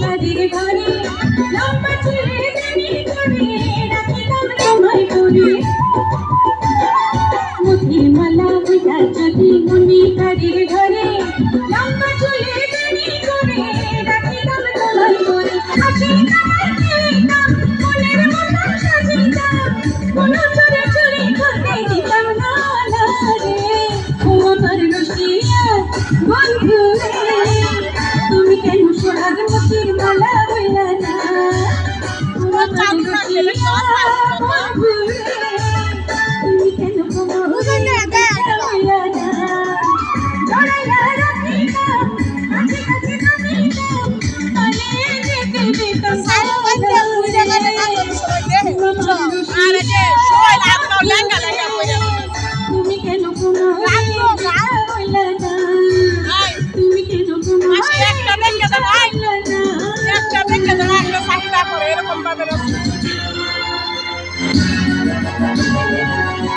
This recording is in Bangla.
তাদের ঘরে লম্বা চুলে দাঁড়ি করে রাখিতাম তোমায় করে মুখের মালা গাঁথার যদি মনি তাদের ঘরে লম্বা চুলে দাঁড়ি করে রাখিতাম তোমায় করে খেলিতাম ফুলের মতো সাজিতাম কোনো চোরে চুরি করতে দিতাম না রে ও আমার রসিয়া বন্ধু রে মালা una por.